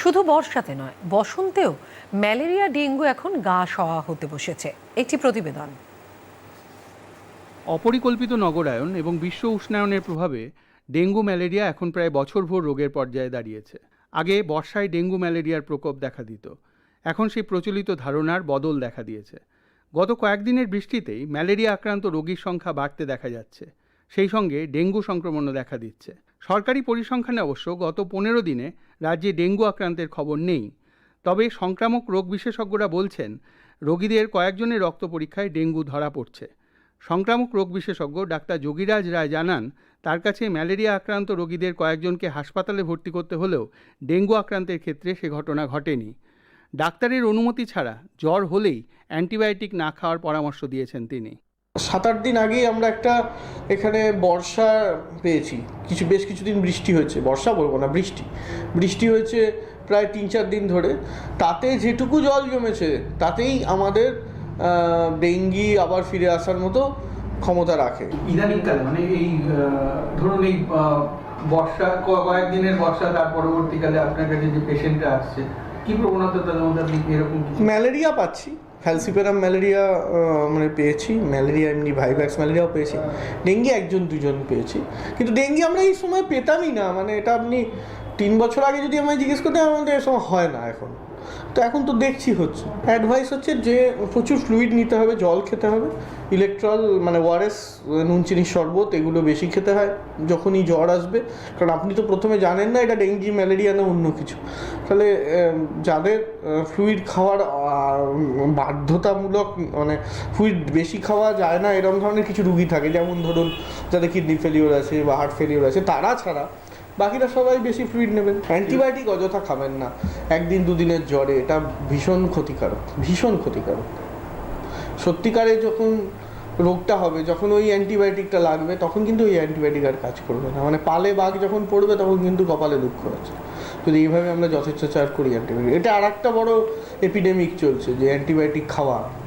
শুধু বর্ষাতে নয়, বসন্তেও ম্যালেরিয়া, ডেঙ্গু এখন গা সওয়া হতে বসেছে। একটি প্রতিবেদন। অপরিকল্পিত নগরায়ন এবং বিশ্ব উষ্ণায়নের প্রভাবে ডেঙ্গু ম্যালেরিয়া এখন প্রায় বছরভর রোগের পর্যায়ে দাঁড়িয়েছে। আগে বর্ষায় ডেঙ্গু ম্যালেরিয়ার প্রকোপ দেখা দিত। এখন সেই প্রচলিত ধারণার বদল দেখা দিয়েছে। গত কয়েকদিনের বৃষ্টিতেই ম্যালেরিয়া আক্রান্ত রোগীর সংখ্যা বাড়তে দেখা যাচ্ছে। সেই সঙ্গে ডেঙ্গু সংক্রমণও দেখা দিচ্ছে। সরকারি পরিসংখ্যানে অবশ্য গত পনেরো দিনে রাজ্যে ডেঙ্গু আক্রান্তের খবর নেই। তবে সংক্রামক রোগ বিশেষজ্ঞরা বলছেন, রোগীদের কয়েকজনের রক্ত পরীক্ষায় ডেঙ্গু ধরা পড়ছে। সংক্রামক রোগ বিশেষজ্ঞ ডাক্তার যোগীরাজ রায় জানান, তার কাছে ম্যালেরিয়া আক্রান্ত রোগীদের কয়েকজনকে হাসপাতালে ভর্তি করতে হলেও ডেঙ্গু আক্রান্তের ক্ষেত্রে সে ঘটনা ঘটেনি। ডাক্তারের অনুমতি ছাড়া জ্বর হলেই অ্যান্টিবায়োটিক না খাওয়ার পরামর্শ দিয়েছেন তিনি। সাত আট দিন আগেই আমরা একটা এখানে বর্ষা পেয়েছি। কিছু বেশ কিছুদিন বৃষ্টি হয়েছে। বর্ষা বলব না বৃষ্টি। বৃষ্টি হয়েছে প্রায় তিন চার দিন ধরে। তাতে যেটুকু জল জমেছে তাতেই আমাদের ডেঙ্গি আবার ফিরে আসার মতো ক্ষমতা রাখে। ইদানিংকালে মানে এই ধরুন এই বর্ষা কয়েকদিনের বর্ষা তার পরবর্তীকালে আপনার কাছে যে পেশেন্টরা আসছে কি প্রবণতা তাদের মধ্যে? আপনি এরকম ম্যালেরিয়া পাচ্ছি। ফ্যালসিপেরাম ম্যালেরিয়া মানে পেয়েছি। ম্যালেরিয়া এমনি ভাইভ্যাক্স ম্যালেরিয়াও পেয়েছি। ডেঙ্গি একজন, দুজন পেয়েছি। কিন্তু ডেঙ্গি আমরা এই সময় পেতামই না। মানে এটা আপনি তিন বছর আগে যদি আমায় জিজ্ঞেস করতেন, আমাদের এ সময় হয় না এখন। তো এখন তো দেখছি হচ্ছে। অ্যাডভাইস হচ্ছে যে প্রচুর ফ্লুইড নিতে হবে, জল খেতে হবে। ইলেকট্রল মানে ওয়ারেস নুন চিনির শরবত এগুলো বেশি খেতে হয় যখনই জ্বর আসবে। কারণ আপনি তো প্রথমে জানেন না এটা ডেঙ্গি, ম্যালেরিয়া না অন্য কিছু। তাহলে যাদের ফ্লুইড খাওয়ার বাধ্যতামূলক মানে ফ্লুইড বেশি খাওয়া যায় না এরকম ধরনের কিছু রুগী থাকে। যেমন ধরুন, যাদের কিডনি ফেলিওর আছে বা হার্ট ফেলিওর আছে, তারা ছাড়া বাকিরা সবাই বেশি ফ্লুইড নেবেন অ্যান্টিবায়োটিক অযথা খাবেন না। একদিন দুদিনের জ্বরে, এটা ভীষণ ক্ষতিকারক ভীষণ ক্ষতিকারক। সত্যিকারে যখন রোগটা হবে, যখন ওই অ্যান্টিবায়োটিকটা লাগবে, তখন কিন্তু ওই অ্যান্টিবায়োটিক আর কাজ করবে না। মানে পালে বাঘ যখন পড়বে, তখন কিন্তু কপালে দুঃখ আছে। যদি এইভাবে আমরা যথেচ্ছাচার করি অ্যান্টিবায়োটিক এটা আর একটা বড় এপিডেমিক চলছে যে অ্যান্টিবায়োটিক খাওয়া।